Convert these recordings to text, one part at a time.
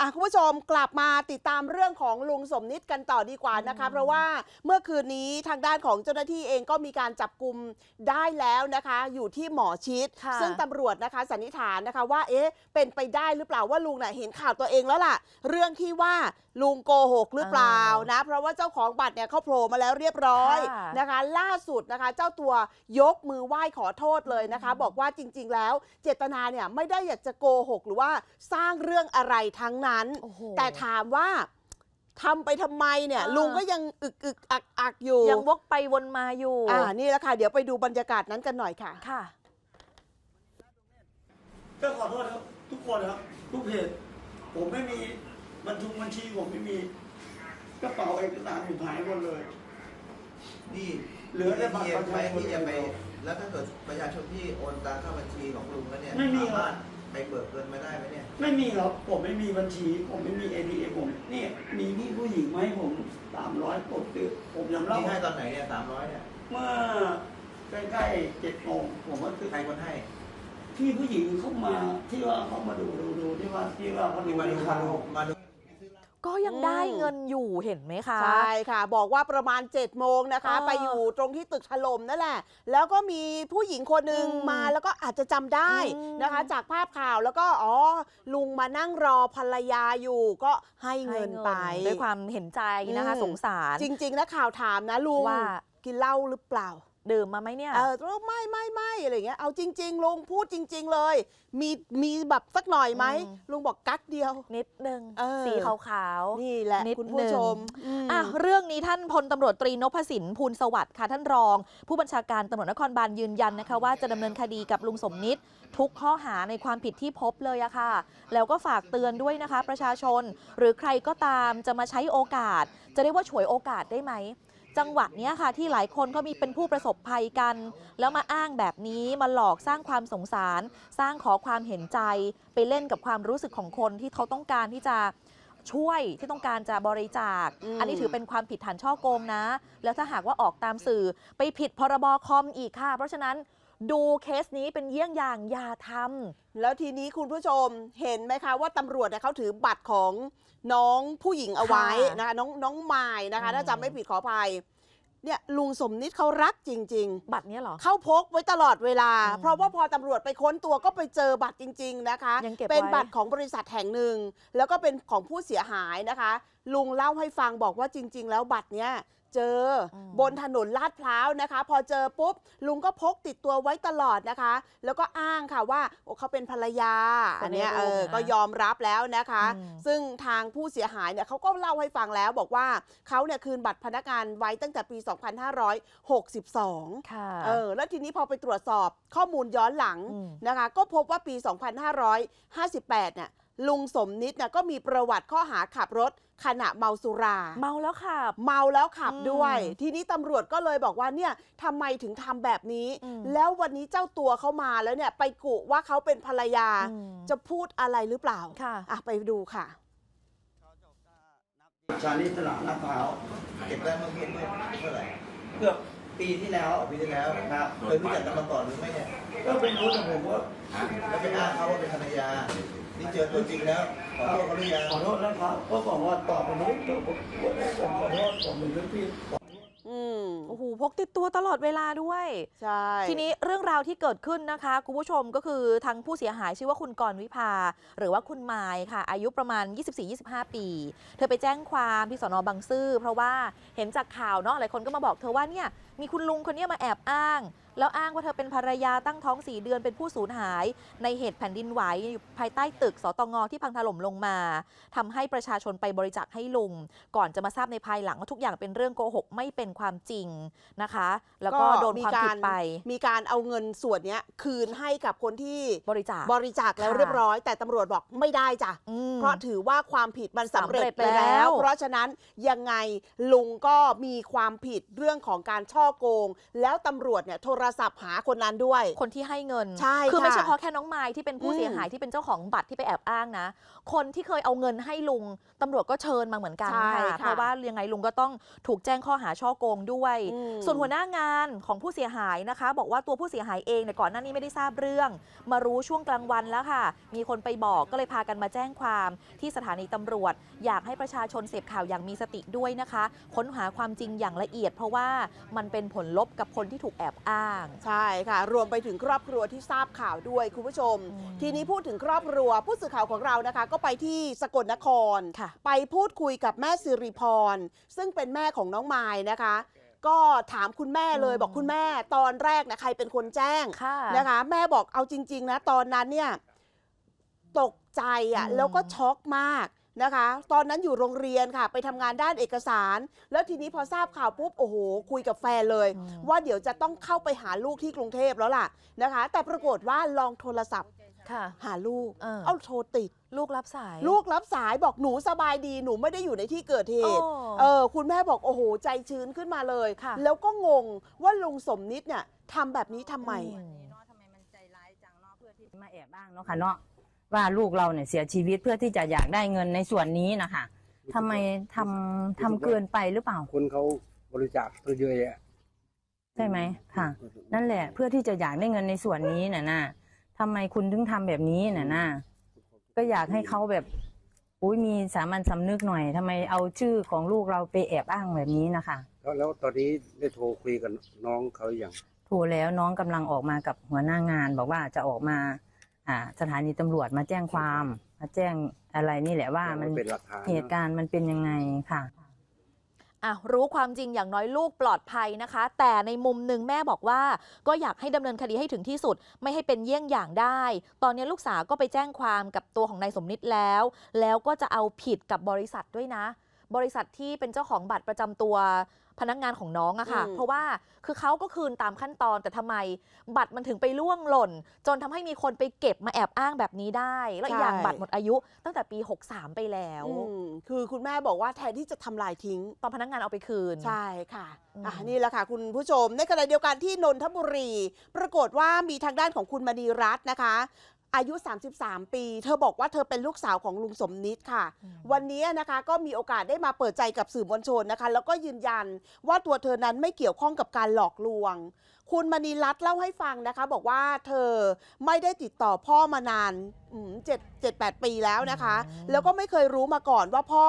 อะคุณผู้ชมกลับมาติดตามเรื่องของลุงสมนิดกันต่อดีกว่านะคะ เพราะว่าเมื่อคืนนี้ทางด้านของเจ้าหน้าที่เองก็มีการจับกลุ่มได้แล้วนะคะ อยู่ที่หมอชิด ค่ะซึ่งตำรวจนะคะสันนิษฐานนะคะว่าเอ๊ะเป็นไปได้หรือเปล่าว่าลุงน่ะเห็นข่าวตัวเองแล้วล่ะ เรื่องที่ว่าลุงโกหกหรือเปล่านะ เพราะว่าเจ้าของบัตรเนี่ยเขาโผล่มาแล้วเรียบร้อยค่ะนะคะ ล่าสุดนะคะ เจ้าตัวยกมือไหว้ขอโทษเลยนะคะ บอกว่าจริง ๆ แล้ว เจตนาเนี่ยไม่ได้อยากจะโกหกหรือว่าสร้างเรื่องอะไรทั้งนั้นโอ้โหแต่ถามว่าทำไปทำไมเนี่ยอ่าลุงก็ยังอึกอึกอักอักอยู่ ยังวกไปวนมาอยู่อ่านี่แหละค่ะ เดี๋ยวไปดูบรรยากาศนั้นกันหน่อยค่ะค่ะก็ขอโทษครับทุกคนครับทุกเพจผมไม่มี บัญชีบัญชีผมไม่มีกระเป๋าเอกสารผมหายหมดเลย นี่เหลือแต่บัตรที่ประชาชนที่จะไป แล้วถ้าเกิดประชาชนที่โอนตังเข้าบัญชีของลุงแล้วเนี่ยไม่มีสาครัมาบรถไปเบิกเงินมาได้ไหมเนี่ย ไม่มีครับผมไม่มีบัญชี ผมไม่มีเอทีเอผมนี่มีพี่ผู้หญิงมาให้ผมสามร้อยผมซื้อผมยอมรับที่ให้ตอนไหนเนี่ยสามร้อยเนี่ย เมื่อใกล้ๆเจ็ดโมงผมก็ซื้อใครคนให้พี่ผู้หญิงเข้ามาที่ว่าเขามาดูดูดูที่ว่าที่ว่าเขาดูที่มาดูมาดูมาดู ก็ยังอืมได้เงินอยู่เห็นไหมคะ ใช่ค่ะ บอกว่าประมาณ7จ็ดโมงนะคะเออไปอยู่ตรงที่ตึกถล่มนั่นแหละ แล้วก็มีผู้หญิงคนหนึ่งอืมมาแล้วก็อาจจะจำได้อืมนะคะ จากภาพข่าวแล้วก็อ๋อลุงมานั่งรอภรรยาอยู่ก็ให้เงินไป ด้วยความเห็นใจนะคะอืมสงสาร จริง ๆนะข่าวถามนะลุงว่ากินเหล้าหรือเปล่า ดื่มมาไหมเนี่ย เออลุงไม่ไม่ไม่อะไรอย่างเงี้ยเอาจริง ๆลุงพูดจริง ๆเลย มีมีแบบสักหน่อยไหมอืม ลุงบอกกักเดียว นิดนึงเออ สีขาวๆ นี่แหละนิดคุณผู้ชมหนึ่งมอะเรื่องนี้ท่านพลตำรวจตรีนพสินภูลสวัสดิ์ค่ะท่านรอง ผู้บัญชาการตำรวจนครบาลยืนยันนะคะว่าจะดำเนินคดีกับลุงสมนิดทุกข้อหาในความผิดที่พบเลยอะค่ะ แล้วก็ฝากเตือนด้วยนะคะ ประชาชนหรือใครก็ตามจะมาใช้โอกาส จะเรียกว่าฉวยโอกาสได้ไหม จังหวะเนี้ยค่ะที่หลายคนเขามีเป็นผู้ประสบภัยกัน แล้วมาอ้างแบบนี้มาหลอกสร้างความสงสาร สร้างขอความเห็นใจ ไปเล่นกับความรู้สึกของคนที่เขาต้องการที่จะช่วยที่ต้องการจะบริจาคอืมอันนี้ถือเป็นความผิดฐานช่อโกงนะ แล้วถ้าหากว่าออกตามสื่อไปผิดพรบคอมอีกค่ะ เพราะฉะนั้น ดูเคสนี้เป็นเยี่ยงอย่างอย่าทำแล้วทีนี้คุณผู้ชมเห็นไหมคะว่าตำรวจเนี่ยเขาถือบัตรของน้องผู้หญิงเอาไว้ค่ะนะคะน้องน้องมายนะคะอืมถ้าจำไม่ผิดขออภัยเนี่ยลุงสมนิดเขารักจริงบัตรเนี้ยเหรอๆเขาพกไว้ตลอดเวลาอืมเพราะว่าพอตำรวจไปค้นตัวก็ไปเจอบัตรจริง ๆ นะคะยังเก็บเป็นไว้บัตรของบริษัทแห่งหนึ่ง แล้วก็เป็นของผู้เสียหายนะคะ ลุงเล่าให้ฟังบอกว่าจริง ๆ แล้วบัตรเนี้ย เจออมบนถนนลาดพร้าวนะคะ พอเจอปุ๊บ ลุงก็พกติดตัวไว้ตลอดนะคะ แล้วก็อ้างค่ะว่าโอ้เขาเป็นภรรยาอันเนี้ยเออก็ยอมรับแล้วนะคะอืมซึ่งทางผู้เสียหายเนี่ยเขาก็เล่าให้ฟังแล้วบอกว่าเขาเนี่ยคืนบัตรพนักงานไว้ตั้งแต่ปี 2562ค่ะเออแล้วทีนี้พอไปตรวจสอบข้อมูลย้อนหลังอืมนะคะ ก็พบว่าปี 2558เนี่ยลุงสมนิดเนี่ยก็มีประวัติข้อหาขับรถ ขณะเมาสุรา เมาแล้วค่ะเมาแล้วขับอืมด้วย ทีนี้ตำรวจก็เลยบอกว่าเนี่ยทำไมถึงทำแบบนี้อืมแล้ววันนี้เจ้าตัวเขามาแล้วเนี่ยไปกุว่าเขาเป็นภรรยาอืมจะพูดอะไรหรือเปล่าค่ะ อะไปดูค่ะ ชาลิตลาดลาดพร้าวเก็บได้เมื่อกี้เมื่อเมื่อไหร่เกือบปีที่แล้วปีที่แล้วครับเคยรู้จักกันมาก่อนหรือไม่เนี่ยก็เป็นรู้แต่ผมว่าแล้วไปอ้างเขาว่าเป็นภรรยา นี่เจอตัวจริงแล้วขอโทษเขาหรือยังขอโทษแล้วครับก็บอกว่าตอบไปนู้นผมผมขอโทษผมเป็นเรื่องที่อืมโอ้โหพกติดตัวตลอดเวลาด้วย ใช่ ทีนี้เรื่องราวที่เกิดขึ้นนะคะ คุณผู้ชมก็คือทางผู้เสียหายชื่อว่าคุณกรวิภา หรือว่าคุณมายค่ะ อายุประมาณ 24-25 ปี เธอไปแจ้งความที่สนบางซื่อเพราะว่าเห็นจากข่าวเนาะหลายคนก็มาบอกเธอว่าเนี่ยมีคุณลุงคนเนี้ยมาแอบอ้างแล้วอ้างว่าเธอเป็นภรรยาตั้งท้อง 4 เดือนเป็นผู้สูญหาย ในเหตุแผ่นดินไหวอยู่ภายใต้ตึกสตงที่พังถล่มลงมาทำให้ประชาชนไปบริจาคให้ลุง ก่อนจะมาทราบในภายหลังว่าทุกอย่างเป็นเรื่องโกหกไม่เป็นความจริงนะคะ แล้วก็โดนความผิดไป มีการเอาเงินส่วนเนี้ยคืนให้กับคนที่บริจาคบริจาคแล้วค่ะเรียบร้อย แต่ตำรวจบอกไม่ได้จ้ะอืมเพราะถือว่าความผิดมันสำเร็จสำเร็จไปแล้วแล้ว เพราะฉะนั้นยังไงลุงก็มีความผิดเรื่องของการช่อโกง แล้วตำรวจเนี่ยโทรรศัพท์หาคนนั้นด้วย คนที่ให้เงิน ใช่คือไม่ค่ะเฉพาะแค่น้องไม้ที่เป็นผู้อืม เสียหายที่เป็นเจ้าของบัตรที่ไปแอบอ้างนะ คนที่เคยเอาเงินให้ลุงตำรวจก็เชิญมาเหมือนกันใช่ค่ะค่ะเพราะว่ายังไงลุงก็ต้องถูกแจ้งข้อหาช่อโกงด้วย อืม ส่วนหัวหน้างานของผู้เสียหายนะคะ บอกว่าตัวผู้เสียหายเองเนี่ยก่อนหน้านี้ไม่ได้ทราบเรื่อง มารู้ช่วงกลางวันแล้วค่ะ มีคนไปบอกก็เลยพากันมาแจ้งความที่สถานีตำรวจ อยากให้ประชาชนเสพข่าวอย่างมีสติด้วยนะคะ ค้นหาความจริงอย่างละเอียด เพราะว่ามันเป็นผลลบกับคนที่ถูกแอบอ้างใช่ค่ะ รวมไปถึงครอบครัวที่ทราบข่าวด้วยคุณผู้ชมอืมทีนี้พูดถึงครอบครัว ผู้สื่อข่าวของเรานะคะ ก็ไปที่สกลนครค่ะไปพูดคุยกับแม่สิริพร ซึ่งเป็นแม่ของน้องมายนะคะ ก็ถามคุณแม่เลยอืมบอกคุณแม่ตอนแรกนะใครเป็นคนแจ้งค่ะนะคะ แม่บอกเอาจริง ๆ นะ ตอนนั้นเนี่ยตกใจอะอืมแล้วก็ช็อกมาก นะคะ ตอนนั้นอยู่โรงเรียนค่ะ ไปทำงานด้านเอกสาร แล้วทีนี้พอทราบข่าวปุ๊บโอ้โห คุยกับแฟนเลยอืมว่าเดี๋ยวจะต้องเข้าไปหาลูกที่กรุงเทพแล้วล่ะนะคะ แต่ปรากฏว่าลองโทรศัพท์ค่ะหาลูกเออเอาโทรติด ลูกรับสาย ลูกรับสายบอกหนูสบายดีหนูไม่ได้อยู่ในที่เกิดเหตุโอ้เออ คุณแม่บอกโอ้โห ใจชื้นขึ้นมาเลยค่ะแล้วก็งงว่าลุงสมนิดเนี่ยทำแบบนี้ทำไมอืมเนาะทำไมมันใจร้ายจังเนาะเพื่อที่มาแอบอ้างเนาะค่ะเนาะ ว่าลูกเราเนี่ยเสียชีวิตเพื่อที่จะอยากได้เงินในส่วนนี้นะคะทำไมทำทำเกินไปหรือเปล่า คนเขาบริจาคตั้งเยอะแยะใช่ไหมค่ะ นั่นแหละเพื่อที่จะอยากได้เงินในส่วนนี้น่ะนะทำไมคุณถึงทำแบบนี้น่ะนะก็อยากให้เขาแบบอุ้ยมีสามัญสำนึกหน่อยทำไมเอาชื่อของลูกเราไปแอบอ้างแบบนี้นะคะ แล้วแล้วตอนนี้ได้โทรคุยกับน้องเขาอย่าง โทรแล้วน้องกำลังออกมากับหัวหน้างาน บอกว่าจะออกมา อ่า สถานีตำรวจมาแจ้งความ มาแจ้งอะไรนี่แหละว่ามันเป็นหลักฐาน เหตุการณ์มันเป็นยังไงค่ะ อะรู้ความจริงอย่างน้อยลูกปลอดภัยนะคะ แต่ในมุมหนึ่งแม่บอกว่า ก็อยากให้ดำเนินคดีให้ถึงที่สุด ไม่ให้เป็นเยี่ยงอย่างได้ ตอนนี้ลูกสาวก็ไปแจ้งความกับตัวของนายสมนิตแล้ว แล้วก็จะเอาผิดกับบริษัทด้วยนะ บริษัทที่เป็นเจ้าของบัตรประจำตัวพนักงานของน้องอะค่ะอืมเพราะว่าคือเขาก็คืนตามขั้นตอนแต่ทำไม บัตรมันถึงไปล่วงหล่น จนทำให้มีคนไปเก็บมาแอบอ้างแบบนี้ได้ แล้วอีกอย่างบัตรหมดอายุ ตั้งแต่ปี 63 ไปแล้วอืมคือคุณแม่บอกว่าแทนที่จะทำลายทิ้ง ตอนพนักงานเอาไปคืน ใช่ค่ะอืมอะนี่แหละค่ะ คุณผู้ชม ในขณะเดียวกันที่นนทบุรี ปรากฏว่ามีทางด้านของคุณมณีรัตน์นะคะ อายุ 33 ปี เธอบอกว่าเธอเป็นลูกสาวของลุงสมนิดค่ะอืมวันนี้นะคะก็มีโอกาสได้มาเปิดใจกับสื่อมวลชนนะคะ แล้วก็ยืนยันว่าตัวเธอนั้นไม่เกี่ยวข้องกับการหลอกลวง คุณมณีรัตน์เล่าให้ฟังนะคะ บอกว่าเธอไม่ได้ติดต่อพ่อมานานอืมเจ็ดเจ็ดแปดปีแล้วนะคะอืมแล้วก็ไม่เคยรู้มาก่อนว่าพ่อ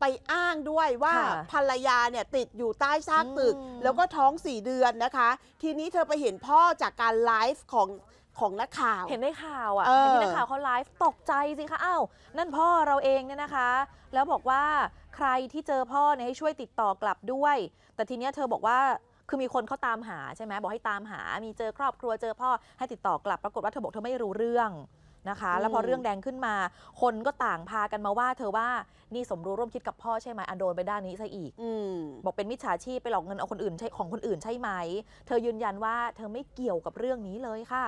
ไปอ้างด้วยว่าค่ะภรรยาเนี่ยติดอยู่ใต้ซากตึกอืมแล้วก็ท้องสี่เดือนนะคะ ทีนี้เธอไปเห็นพ่อจากการไลฟ์ของ ของนักข่าว เห็นในข่าวอะเออ เห็นที่นักข่าวเขาไลฟ์ตกใจสิคะอ้าวนั่นพ่อเราเองเนี่ยนะคะ แล้วบอกว่าใครที่เจอพ่อเนี่ยให้ช่วยติดต่อกลับด้วย แต่ทีเนี้ยเธอบอกว่าคือมีคนเขาตามหาใช่ไหมบอกให้ตามหา มีเจอครอบครัวเจอพ่อให้ติดต่อกลับปรากฏว่าเธอบอกเธอไม่รู้เรื่องนะคะ แล้วพออืมเรื่องแดงขึ้นมา คนก็ต่างพากันมาว่า เธอว่านี่สมรู้ร่วมคิดกับพ่อใช่ไหมอันโดนไปด้านนี้ซะอีก อืม บอกเป็นมิจฉาชีพไปหลอกเงินเอาคนอื่นใช่ของคนอื่นใช่ไหม เธอยืนยันว่าเธอไม่เกี่ยวกับเรื่องนี้เลยค่ะ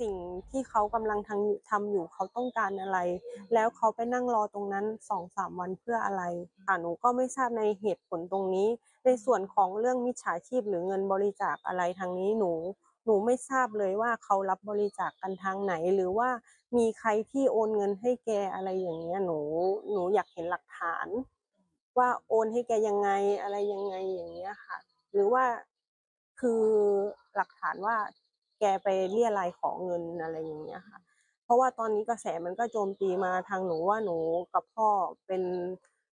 สิ่งที่เขากำลังทำทำอยู่เขาต้องการอะไร แล้วเขาไปนั่งรอตรงนั้นสองสามวันเพื่ออะไรค่ะหนูก็ไม่ทราบในเหตุผลตรงนี้ ในส่วนของเรื่องมิจฉาชีพหรือเงินบริจาคอะไรทางนี้หนูหนูไม่ทราบเลยว่าเขารับบริจาคกันทางไหน หรือว่ามีใครที่โอนเงินให้แกอะไรอย่างเงี้ยหนูหนูอยากเห็นหลักฐาน ว่าโอนให้แกยังไงอะไรยังไงอย่างเงี้ยค่ะ หรือว่าคือหลักฐานว่า แกไปเรียรายขอเงินอะไรอย่างเงี้ยค่ะ เพราะว่าตอนนี้กระแสมันก็โจมตีมาทางหนูว่าหนูกับพ่อเป็น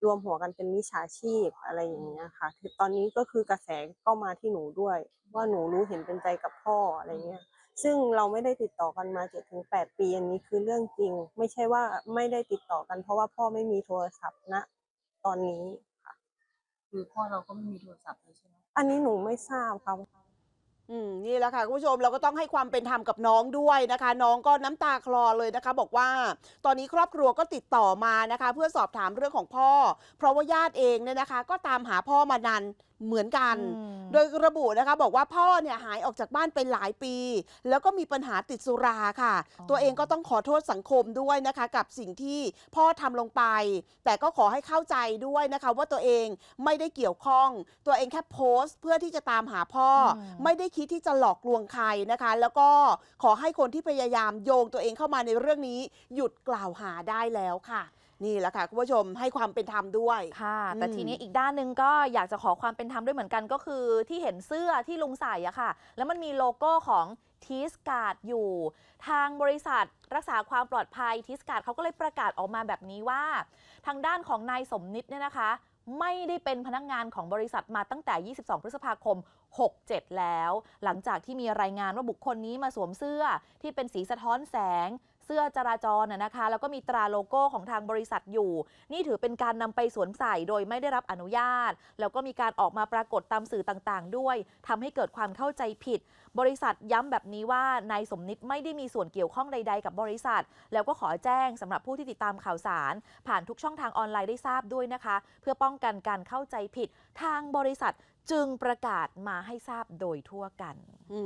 รวมหัวกันเป็นมิจฉาชีพอะไรอย่างเงี้ยค่ะคือตอนนี้ก็คือกระแสก็มาที่หนูด้วย ว่าหนูรู้เห็นเป็นใจกับพ่ออะไรเงี้ย ซึ่งเราไม่ได้ติดต่อกันมาเจ็ดถึงแปดปีอันนี้คือเรื่องจริง ไม่ใช่ว่าไม่ได้ติดต่อกัน เพราะว่าพ่อไม่มีโทรศัพท์ณตอนนี้ค่ะ คือพ่อเราก็ไม่มีโทรศัพท์เลยใช่ไหมอันนี้หนูไม่ทราบค่ะ อืมนี่แหละค่ะคุณผู้ชมเราก็ต้องให้ความเป็นธรรมกับน้องด้วยนะคะ น้องก็น้ำตาคลอเลยนะคะ บอกว่าตอนนี้ครอบครัวก็ติดต่อมานะคะ เพื่อสอบถามเรื่องของพ่อ เพราะว่าญาติเองเนี่ยนะคะ ก็ตามหาพ่อมานานเหมือนกันอืมโดยระบุนะคะ บอกว่าพ่อเนี่ยหายออกจากบ้านไปหลายปี แล้วก็มีปัญหาติดสุราค่ะอ๋อตัวเองก็ต้องขอโทษสังคมด้วยนะคะ กับสิ่งที่พ่อทำลงไป แต่ก็ขอให้เข้าใจด้วยนะคะ ว่าตัวเองไม่ได้เกี่ยวข้อง ตัวเองแค่โพสต์ เพื่อที่จะตามหาพ่ออมไม่ได้คิดที่จะหลอกลวงใครนะคะ แล้วก็ขอให้คนที่พยายามโยงตัวเองเข้ามาในเรื่องนี้ หยุดกล่าวหาได้แล้วค่ะ นี่แหละค่ะคุณผู้ชมให้ความเป็นธรรมด้วย ค่ะ แต่อืม ทีนี้อีกด้านหนึ่งก็อยากจะขอความเป็นธรรมด้วยเหมือนกันก็คือที่เห็นเสื้อที่ลุงใส่อะค่ะ แล้วมันมีโลโก้ของทีสการ์ดอยู่ ทางบริษัทรักษาความปลอดภัยทีสการ์ดเขาก็เลยประกาศออกมาแบบนี้ว่า ทางด้านของนายสมนิดเนี่ยนะคะ ไม่ได้เป็นพนักงานของบริษัทมาตั้งแต่ 22 พฤษภาคม 67 แล้ว หลังจากที่มีรายงานว่าบุคคลนี้มาสวมเสื้อที่เป็นสีสะท้อนแสง เสื้อจราจรนะนะคะ แล้วก็มีตราโลโก้ของทางบริษัทอยู่ นี่ถือเป็นการนำไปสวมใส่โดยไม่ได้รับอนุญาต แล้วก็มีการออกมาปรากฏตามสื่อต่างๆ ด้วยทำให้เกิดความเข้าใจผิด บริษัทย้ำแบบนี้ว่านายสมนิตไม่ได้มีส่วนเกี่ยวข้องใด ๆ กับบริษัท แล้วก็ขอแจ้งสำหรับผู้ที่ติดตามข่าวสาร ผ่านทุกช่องทางออนไลน์ได้ทราบด้วยนะคะ เพื่อป้องกันการเข้าใจผิด ทางบริษัทจึงประกาศมาให้ทราบโดยทั่วกัน อื